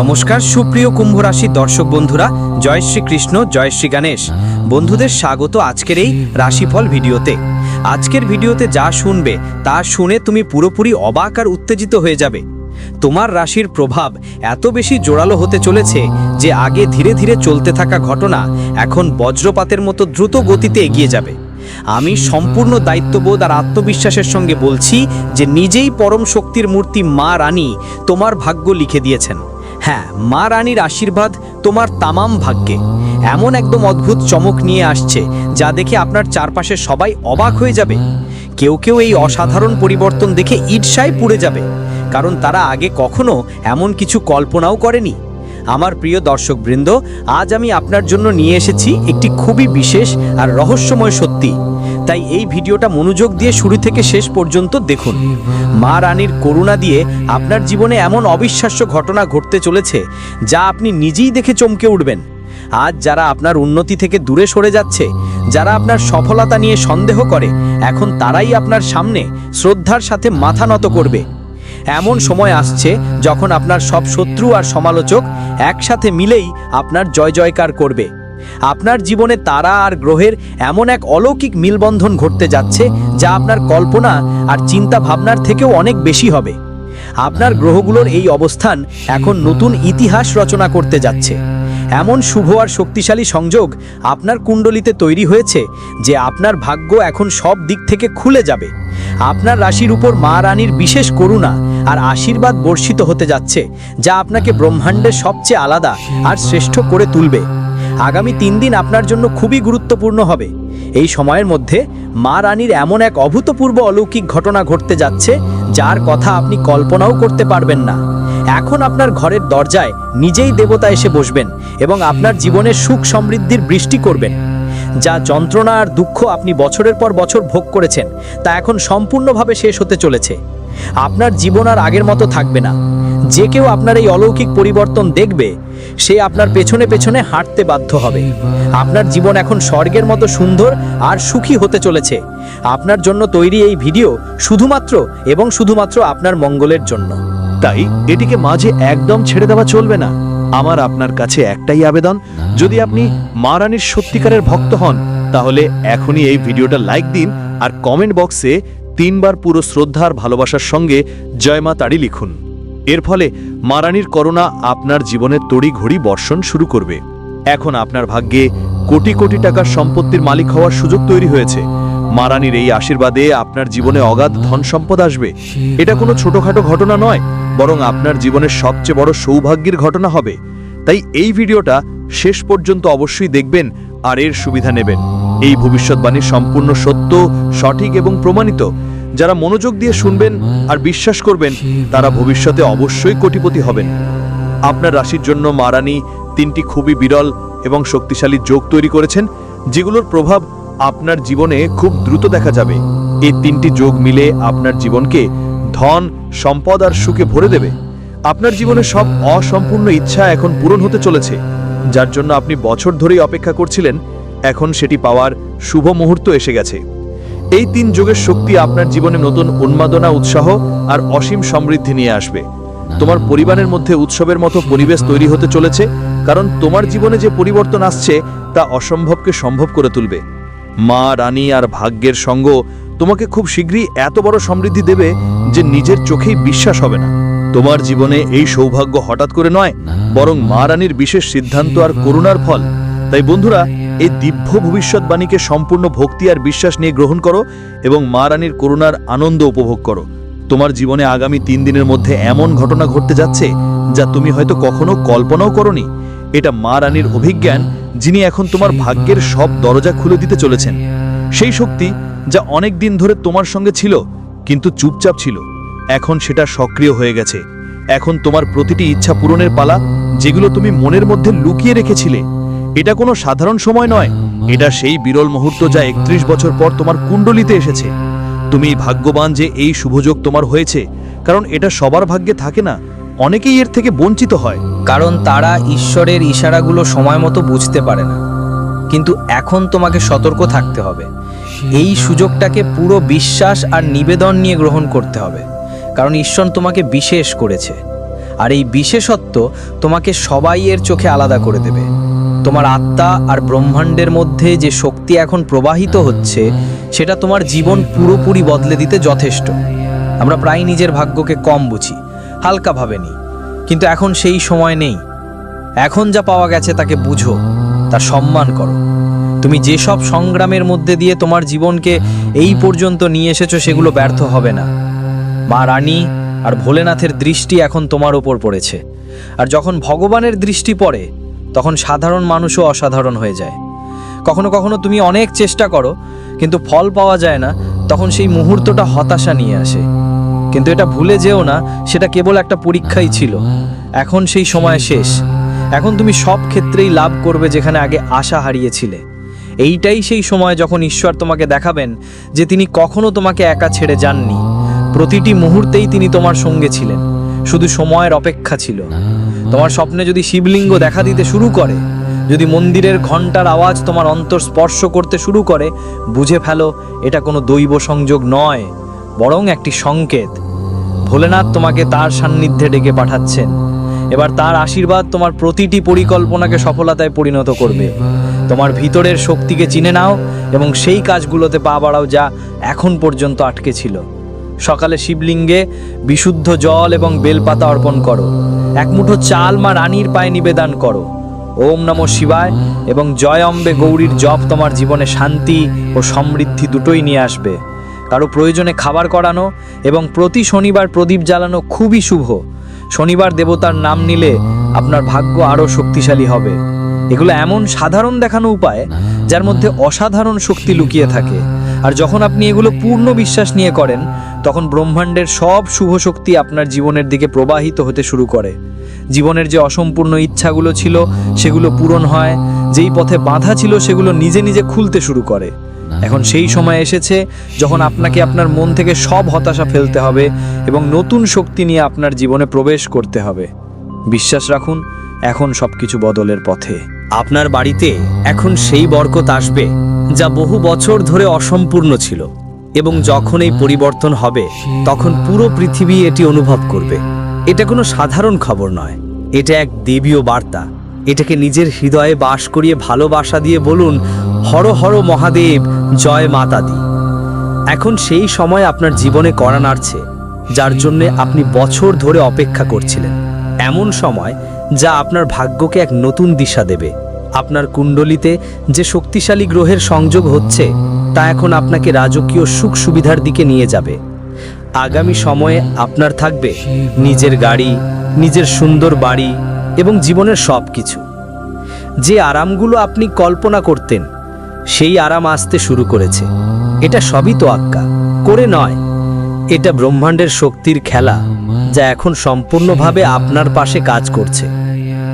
নমস্কার, সুপ্রিয় কুম্ভ রাশি দর্শক বন্ধুরা, জয় শ্রী কৃষ্ণ জয় শ্রী গণেশ। বন্ধুদের স্বাগত আজকের এই রাশিফল ভিডিওতে। আজকের ভিডিওতে যা শুনবে, তা শুনে তুমি পুরোপুরি অবাক আর উত্তেজিত হয়ে যাবে। তোমার রাশির প্রভাব এত বেশি জোরালো হতে চলেছে যে আগে ধীরে ধীরে চলতে থাকা ঘটনা এখন বজ্রপাতের মতো দ্রুত গতিতে এগিয়ে যাবে। আমি সম্পূর্ণ দায়িত্ববোধ আর আত্মবিশ্বাসের সঙ্গে বলছি যে নিজেই পরম শক্তির মূর্তি মা রানী তোমার ভাগ্য লিখে দিয়েছেন। হ্যাঁ মা রানীর আশীর্বাদ তোমার তামাম ভাগ্যে। এমন একদম অদ্ভুত চমক নিয়ে আসছে, যা দেখে আপনার চারপাশে সবাই অবাক হয়ে যাবে। কেউ কেউ এই অসাধারণ পরিবর্তন দেখে ঈর্ষায় পুড়ে যাবে, কারণ তারা আগে কখনো এমন কিছু কল্পনাও করেনি। আমার প্রিয় দর্শকবৃন্দ, আজ আমি আপনার জন্য নিয়ে এসেছি একটি খুবই বিশেষ আর রহস্যময় সত্যি। তাই এই ভিডিওটা মনোযোগ দিয়ে শুরু থেকে শেষ পর্যন্ত দেখুন। মা রানীর করুণা দিয়ে আপনার জীবনে এমন অবিশ্বাস্য ঘটনা ঘটতে চলেছে, যা আপনি নিজেই দেখে চমকে উঠবেন। আজ যারা আপনার উন্নতি থেকে দূরে সরে যাচ্ছে, যারা আপনার সফলতা নিয়ে সন্দেহ করে, এখন তারাই আপনার সামনে শ্রদ্ধার সাথে মাথা নত করবে। এমন সময় আসছে যখন আপনার সব শত্রু আর সমালোচক একসাথে মিলেই আপনার জয় জয়কার করবে। আপনার জীবনে তারা আর গ্রহের এমন এক অলৌকিক মিলবন্ধন ঘটতে যাচ্ছে যা আপনার কল্পনা আর চিন্তা ভাবনার থেকেও অনেক বেশি হবে। আপনার গ্রহগুলোর এই অবস্থান এখন নতুন ইতিহাস রচনা করতে যাচ্ছে। এমন শুভ আর শক্তিশালী সংযোগ আপনার কুণ্ডলিতে তৈরি হয়েছে যে আপনার ভাগ্য এখন সব দিক থেকে খুলে যাবে। আপনার রাশির উপর মা রানীর বিশেষ করুণা আর আশীর্বাদ বর্ষিত হতে যাচ্ছে, যা আপনাকে ব্রহ্মাণ্ডের সবচেয়ে আলাদা আর শ্রেষ্ঠ করে তুলবে। আগামী তিন দিন আপনার জন্য খুবই গুরুত্বপূর্ণ হবে। এই সময়ের মধ্যে মা রানীর এমন এক অভূতপূর্ব অলৌকিক ঘটনা ঘটতে যাচ্ছে, যার কথা আপনি কল্পনাও করতে পারবেন না। এখন আপনার ঘরের দরজায় নিজেই দেবতা এসে বসবেন এবং আপনার জীবনে সুখ সমৃদ্ধির বৃষ্টি করবেন। যা যন্ত্রণা আর দুঃখ আপনি বছরের পর বছর ভোগ করেছেন, তা এখন সম্পূর্ণভাবে শেষ হতে চলেছে। আপনার জীবন আর আগের মতো থাকবে না। যে কেউ আপনার এই অলৌকিক পরিবর্তন দেখবে, সে আপনার পেছনে পেছনে হাঁটতে বাধ্য হবে। আপনার জীবন এখন স্বর্গের মতো সুন্দর আর সুখী হতে চলেছে। আপনার জন্য তৈরি এই ভিডিও শুধুমাত্র এবং শুধুমাত্র আপনার মঙ্গলের জন্য। তাই এটিকে মাঝে একদম ছেড়ে দেওয়া চলবে না। আমার আপনার কাছে একটাই আবেদন, যদি আপনি মা রানীর সত্যিকারের ভক্ত হন, তাহলে এখনই এই ভিডিওটা লাইক দিন আর কমেন্ট বক্সে তিনবার পুরো শ্রদ্ধা আর ভালোবাসার সঙ্গে জয় মা তাড়ি লিখুন। এর ফলে মা রানীর করোনা আপনার জীবনের তড়ি ঘড়ি বর্ষণ শুরু করবে। এখন আপনার ভাগ্যে কোটি কোটি টাকার সম্পত্তির মালিক হওয়ার সুযোগ তৈরি হয়েছে। মা রানীর এই আশীর্বাদে আপনার জীবনে অগাধ ধন সম্পদ আসবে। এটা কোনো ছোটখাটো ঘটনা নয়, বরং আপনার জীবনের সবচেয়ে বড় সৌভাগ্যের ঘটনা হবে। তাই এই ভিডিওটা শেষ পর্যন্ত অবশ্যই দেখবেন আর এর সুবিধা নেবেন। এই ভবিষ্যৎবাণী সম্পূর্ণ সত্য, সঠিক এবং প্রমাণিত। যারা মনোযোগ দিয়ে শুনবেন আর বিশ্বাস করবেন, তারা ভবিষ্যতে অবশ্যই কোটিপতি হবেন। আপনার রাশির জন্য মারানি তিনটি খুবই বিরল এবং শক্তিশালী যোগ তৈরি করেছেন, যেগুলোর প্রভাব আপনার জীবনে খুব দ্রুত দেখা যাবে। এই তিনটি যোগ মিলে আপনার জীবনকে ধন, সম্পদ আর সুখে ভরে দেবে। আপনার জীবনে সব অসম্পূর্ণ ইচ্ছা এখন পূরণ হতে চলেছে। যার জন্য আপনি বছর ধরেই অপেক্ষা করছিলেন, এখন সেটি পাওয়ার শুভ মুহূর্ত এসে গেছে। এই তিন যোগের শক্তি আপনার জীবনে নতুন উন্মাদনা, উৎসাহ আর অসীম সমৃদ্ধি নিয়ে আসবে। তোমার পরিবারের মধ্যে উৎসবের মতো পরিবেশ তৈরি হতে চলেছে, কারণ তোমার জীবনে যে পরিবর্তন আসছে, তা অসম্ভবকে সম্ভব করে তুলবে। মা, রানী আর ভাগ্যের সঙ্গ তোমাকে খুব শীঘ্রই এত বড় সমৃদ্ধি দেবে যে নিজের চোখেই বিশ্বাস হবে না। তোমার জীবনে এই সৌভাগ্য হঠাৎ করে নয়, বরং মা, রানীর বিশেষ সিদ্ধান্ত আর করুণার ফল। তাই বন্ধুরা, এই দিব্য ভবিষ্যৎবাণীকে সম্পূর্ণ ভক্তি আর বিশ্বাস নিয়ে গ্রহণ করো এবং মা, রানীর করুণার আনন্দ উপভোগ করো। তোমার জীবনে আগামী তিন দিনের মধ্যে এমন ঘটনা ঘটতে যাচ্ছে যা তুমি হয়তো কখনো কল্পনাও করনি। এটা মা, রানীর অভিজ্ঞান যিনি এখন তোমার ভাগ্যের সব দরজা খুলে দিতে চলেছেন। সেই শক্তি যা অনেক দিন ধরে তোমার সঙ্গে ছিল কিন্তু চুপচাপ ছিল। এখন সেটা সক্রিয় হয়ে গেছে। এখন তোমার প্রতিটি ইচ্ছা পূরণের পালা যেগুলো তুমি মনের মধ্যে লুকিয়ে রেখেছিলে এটা কোনো সাধারণ সময় নয়। এটা সেই বিরল মুহূর্ত যা একত্রিশ বছর পর তোমার কুণ্ডলিতে এসেছে। তুমি ভাগ্যবান যে এই শুভযোগ তোমার হয়েছে কারণ এটা সবার ভাগ্যে থাকে না অনেকেই এর থেকে বঞ্চিত হয়। কারণ তারা ঈশ্বরের ইশারাগুলো সময় মতো বুঝতে পারে না। কিন্তু এখন তোমাকে সতর্ক থাকতে হবে। এই সুযোগটাকে পুরো বিশ্বাস আর নিবেদন নিয়ে গ্রহণ করতে হবে। কারণ ঈশ্বর তোমাকে বিশেষ করেছে। আর এই বিশেষত্ব তোমাকে সবাই এর চোখে আলাদা করে দেবে। তোমার আত্মা আর ব্রহ্মাণ্ডের মধ্যে যে শক্তি এখন প্রবাহিত হচ্ছে, সেটা তোমার জীবন পুরোপুরি বদলে দিতে যথেষ্ট। আমরা প্রায় নিজের ভাগ্যকে কম বুঝি, হালকাভাবে নিই। কিন্তু এখন সেই সময় নেই। এখন যা পাওয়া গেছে তাকে বুঝো তার সম্মান করো। তুমি যেসব সংগ্রামের মধ্যে দিয়ে তোমার জীবনকে এই পর্যন্ত নিয়ে এসেছ সেগুলো ব্যর্থ হবে না। মা রানী আর ভোলেনাথের দৃষ্টি এখন তোমার ওপর পড়েছে। আর যখন ভগবানের দৃষ্টি পড়ে, তখন সাধারণ মানুষও অসাধারণ হয়ে যায়। কখনো কখনো তুমি অনেক চেষ্টা করো, কিন্তু ফল পাওয়া যায় না, তখন সেই মুহূর্তটা হতাশা নিয়ে আসে। কিন্তু এটা ভুলে যেও না, সেটা কেবল একটা পরীক্ষাই ছিল। এখন সেই সময় শেষ। এখন তুমি সব ক্ষেত্রেই লাভ করবে যেখানে আগে আশা হারিয়েছিলে। এইটাই সেই সময় যখন ঈশ্বর তোমাকে দেখাবেন যে তিনি কখনো তোমাকে একা ছেড়ে যাননি। প্রতিটি মুহূর্তেই তিনি তোমার সঙ্গে ছিলেন। শুধু সময়ের অপেক্ষা ছিল। তোমার স্বপ্নে যদি শিবলিঙ্গ দেখা দিতে শুরু করে, যদি মন্দিরের ঘণ্টার আওয়াজ তোমার অন্তর স্পর্শ করতে শুরু করে, বুঝে ফেলো, এটা কোনো দৈব সংযোগ নয়, বরং একটি সংকেত। ভোলেনাথ তোমাকে তার সান্নিধ্যে ডেকে পাঠাচ্ছেন। এবার তার আশীর্বাদ তোমার প্রতিটি পরিকল্পনাকে সফলতায় পরিণত করবে। তোমার ভিতরের শক্তিকে চিনে নাও এবং সেই কাজগুলোতে পা বাড়াও যা এখন পর্যন্ত আটকে ছিল। সকালে শিবলিঙ্গে বিশুদ্ধ জল এবং বেলপাতা অর্পণ করো। এক মুঠো চাল মা রানীর পায়ে নিবেদন করো। ওম নমঃ শিবায় এবং জয় অম্বে গৌরীর জপ তোমার জীবনে শান্তি ও সমৃদ্ধি দুটোই নিয়ে আসবে। কারও প্রয়োজনে খাবার করানো এবং প্রতি শনিবার প্রদীপ জ্বালানো খুবই শুভ। শনিবার দেবতার নাম নিলে আপনার ভাগ্য আরও শক্তিশালী হবে। এগুলো এমন সাধারণ দেখানো উপায় যার মধ্যে অসাধারণ শক্তি লুকিয়ে থাকে। আর যখন আপনি এগুলো পূর্ণ বিশ্বাস নিয়ে করেন, তখন ব্রহ্মাণ্ডের সব শুভ শক্তি আপনার জীবনের দিকে প্রবাহিত হতে শুরু করে। জীবনের যে অসম্পূর্ণ ইচ্ছাগুলো ছিল, সেগুলো পূরণ হয়। যেই পথে বাধা ছিল, সেগুলো নিজে নিজে খুলতে শুরু করে। এখন সেই সময় এসেছে যখন আপনাকে আপনার মন থেকে সব হতাশা ফেলতে হবে এবং নতুন শক্তি নিয়ে আপনার জীবনে প্রবেশ করতে হবে। বিশ্বাস রাখুন, এখন সবকিছু বদলের পথে। আপনার বাড়িতে এখন সেই বরকত আসবে যা বহু বছর ধরে অসম্পূর্ণ ছিল এবং যখন এই পরিবর্তন হবে, তখন পুরো পৃথিবী এটি অনুভব করবে। এটা কোনো সাধারণ খবর নয়। এটা এক দেবীয় বার্তা। এটাকে নিজের হৃদয়ে বাস করিয়ে ভালোবাসা দিয়ে বলুন হর হর মহাদেব, জয় মাতা দি এখন সেই সময় আপনার জীবনে করা নাড়ছে, যার জন্যে আপনি বছর ধরে অপেক্ষা করছিলেন। এমন সময় যা আপনার ভাগ্যকে এক নতুন দিশা দেবে। আপনার কুণ্ডলিতে যে শক্তিশালী গ্রহের সংযোগ হচ্ছে, তা এখন আপনাকে রাজকীয় সুখ সুবিধার দিকে নিয়ে যাবে। আগামী সময়ে আপনার থাকবে নিজের গাড়ি, নিজের সুন্দর বাড়ি এবং জীবনের সব কিছু যে আরামগুলো আপনি কল্পনা করতেন সেই আরাম আসতে শুরু করেছে। এটা সবই তো আক্কা। করে নয়, এটা ব্রহ্মাণ্ডের শক্তির খেলা যা এখন সম্পূর্ণভাবে আপনার পাশে কাজ করছে।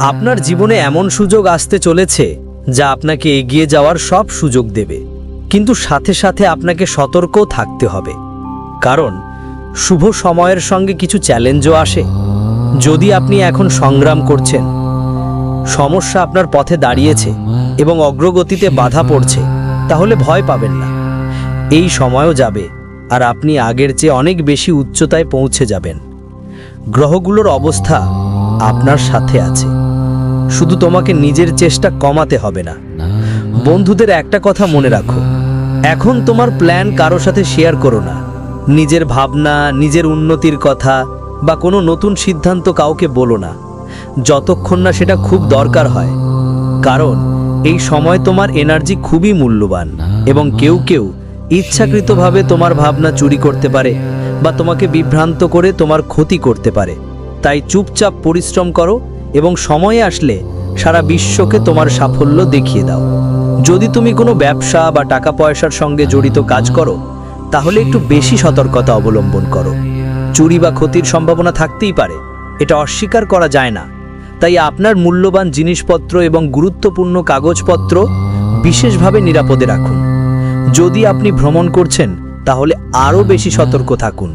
আপনার জীবনে এমন সুযোগ আসতে চলেছে যা আপনাকে এগিয়ে যাওয়ার সব সুযোগ দেবে। কিন্তু সাথে সাথে আপনাকে সতর্কও থাকতে হবে। কারণ শুভ সময়ের সঙ্গে কিছু চ্যালেঞ্জও আসে। যদি আপনি এখন সংগ্রাম করছেন, সমস্যা আপনার পথে দাঁড়িয়েছে। এবং অগ্রগতিতে বাধা পড়ছে, তাহলে ভয় পাবেন না। এই সময়ও যাবে, আর আপনি আগের চেয়ে অনেক বেশি উচ্চতায় পৌঁছে যাবেন। গ্রহগুলোর অবস্থা আপনার সাথে আছে। শুধু তোমাকে নিজের চেষ্টা কমাতে হবে না। বন্ধুদের একটা কথা মনে রাখো, এখন তোমার প্ল্যান কারও সাথে শেয়ার করো না। নিজের ভাবনা, নিজের উন্নতির কথা বা কোনো নতুন সিদ্ধান্ত কাউকে বলো না। যতক্ষণ না সেটা খুব দরকার হয়, কারণ এই সময় তোমার এনার্জি খুবই মূল্যবান এবং কেউ কেউ ইচ্ছাকৃতভাবে তোমার ভাবনা চুরি করতে পারে বা তোমাকে বিভ্রান্ত করে তোমার ক্ষতি করতে পারে। তাই চুপচাপ পরিশ্রম করো এবং সময়ে আসলে সারা বিশ্বকে তোমার সাফল্য দেখিয়ে দাও। যদি তুমি কোনো ব্যবসা বা টাকা পয়সার সঙ্গে জড়িত কাজ করো, তাহলে একটু বেশি সতর্কতা অবলম্বন করো। চুরি বা ক্ষতির সম্ভাবনা থাকতেই পারে। এটা অস্বীকার করা যায় না। তাই আপনার মূল্যবান জিনিসপত্র এবং গুরুত্বপূর্ণ কাগজপত্র বিশেষভাবে নিরাপদে রাখুন। যদি আপনি ভ্রমণ করছেন, তাহলে আরও বেশি সতর্ক থাকুন।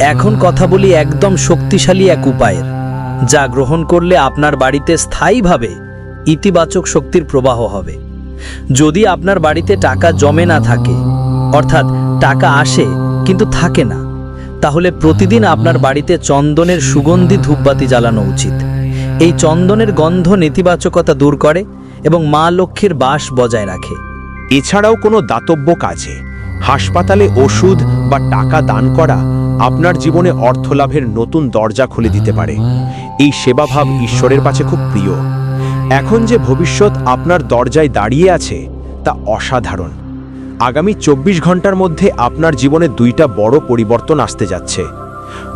এখন কথা বলি একদম শক্তিশালী এক উপায়ের, যা গ্রহণ করলে আপনার বাড়িতে স্থায়ীভাবে ইতিবাচক শক্তির প্রবাহ হবে। যদি আপনার বাড়িতে টাকা জমে না থাকে, অর্থাৎ টাকা আসে কিন্তু থাকে না, তাহলে প্রতিদিন আপনার বাড়িতে চন্দনের সুগন্ধি ধূপবাতি জ্বালানো উচিত। এই চন্দনের গন্ধ নেতিবাচকতা দূর করে এবং মা লক্ষ্মীর বাস বজায় রাখে। এছাড়াও কোনো দাতব্য কাজে, হাসপাতালে ওষুধ বা টাকা দান করা আপনার জীবনে অর্থলাভের নতুন দরজা খুলে দিতে পারে। এই সেবাভাব ঈশ্বরের কাছে খুব প্রিয়। এখন যে ভবিষ্যৎ আপনার দরজায় দাঁড়িয়ে আছে, তা অসাধারণ। আগামী চব্বিশ ঘণ্টার মধ্যে আপনার জীবনে দুইটা বড় পরিবর্তন আসতে যাচ্ছে।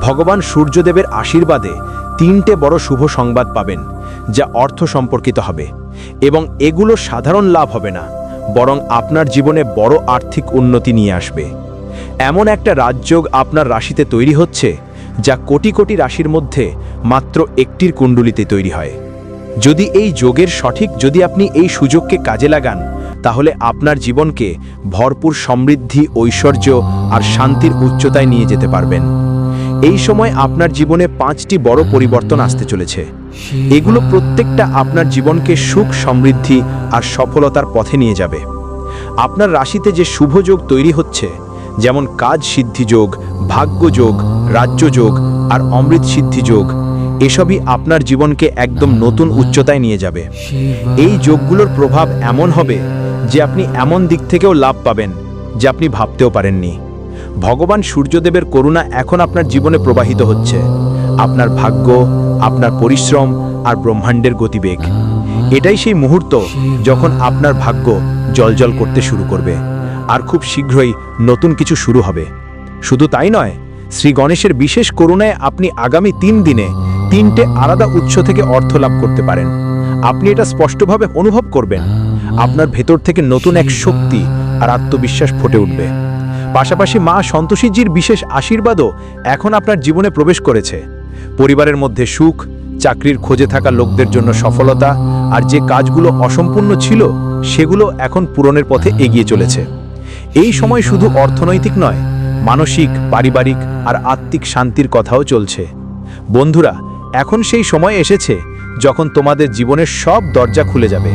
ভগবান সূর্যদেবের আশীর্বাদে তিনটে বড় শুভ সংবাদ পাবেন, যা অর্থ সম্পর্কিত হবে, এবং এগুলো সাধারণ লাভ হবে না, বরং আপনার জীবনে বড় আর্থিক উন্নতি নিয়ে আসবে। এমন একটা রাজযোগ আপনার রাশিতে তৈরি হচ্ছে, যা কোটি কোটি রাশির মধ্যে মাত্র একটির কুণ্ডলিতে তৈরি হয়। যদি এই যোগের সঠিক যদি আপনি এই সুযোগকে কাজে লাগান, তাহলে আপনার জীবনকে ভরপুর সমৃদ্ধি, ঐশ্বর্য আর শান্তির উচ্চতায় নিয়ে যেতে পারবেন। এই সময় আপনার জীবনে পাঁচটি বড় পরিবর্তন আসতে চলেছে। এগুলো প্রত্যেকটা আপনার জীবনকে সুখ, সমৃদ্ধি আর সফলতার পথে নিয়ে যাবে। আপনার রাশিতে যে শুভ যোগ তৈরি হচ্ছে, যেমন কাজ সিদ্ধি যোগ, ভাগ্য যোগ, রাজ্য যোগ আর অমৃত সিদ্ধি যোগ, এসবই আপনার জীবনকে একদম নতুন উচ্চতায় নিয়ে যাবে। এই যোগগুলোর প্রভাব এমন হবে যে আপনি এমন দিক থেকেও লাভ পাবেন, যে আপনি ভাবতেও পারেননি। ভগবান সূর্যদেবের করুণা এখন আপনার জীবনে প্রবাহিত হচ্ছে। আপনার ভাগ্য, আপনার পরিশ্রম আর ব্রহ্মাণ্ডের গতিবেগ। এটাই সেই মুহূর্ত যখন আপনার ভাগ্য জলজল করতে শুরু করবে আর খুব শীঘ্রই নতুন কিছু শুরু হবে। শুধু তাই নয়, শ্রী গণেশের বিশেষ করুণায় আপনি আগামী তিন দিনে তিনটে আলাদা উৎস থেকে অর্থ লাভ করতে পারেন। আপনি এটা স্পষ্টভাবে অনুভব করবেন। আপনার ভেতর থেকে নতুন এক শক্তি আর আত্মবিশ্বাস ফুটে উঠবে। পাশাপাশি মা সন্তোষীজির বিশেষ আশীর্বাদও এখন আপনার জীবনে প্রবেশ করেছে। পরিবারের মধ্যে সুখ, চাকরির খোঁজে থাকা লোকদের জন্য সফলতা আর যে কাজগুলো অসম্পূর্ণ ছিল, সেগুলো এখন পূরণের পথে এগিয়ে চলেছে। এই সময় শুধু অর্থনৈতিক নয়, মানসিক, পারিবারিক আর আত্মিক শান্তির কথাও চলছে। বন্ধুরা, এখন সেই সময় এসেছে যখন তোমাদের জীবনের সব দরজা খুলে যাবে।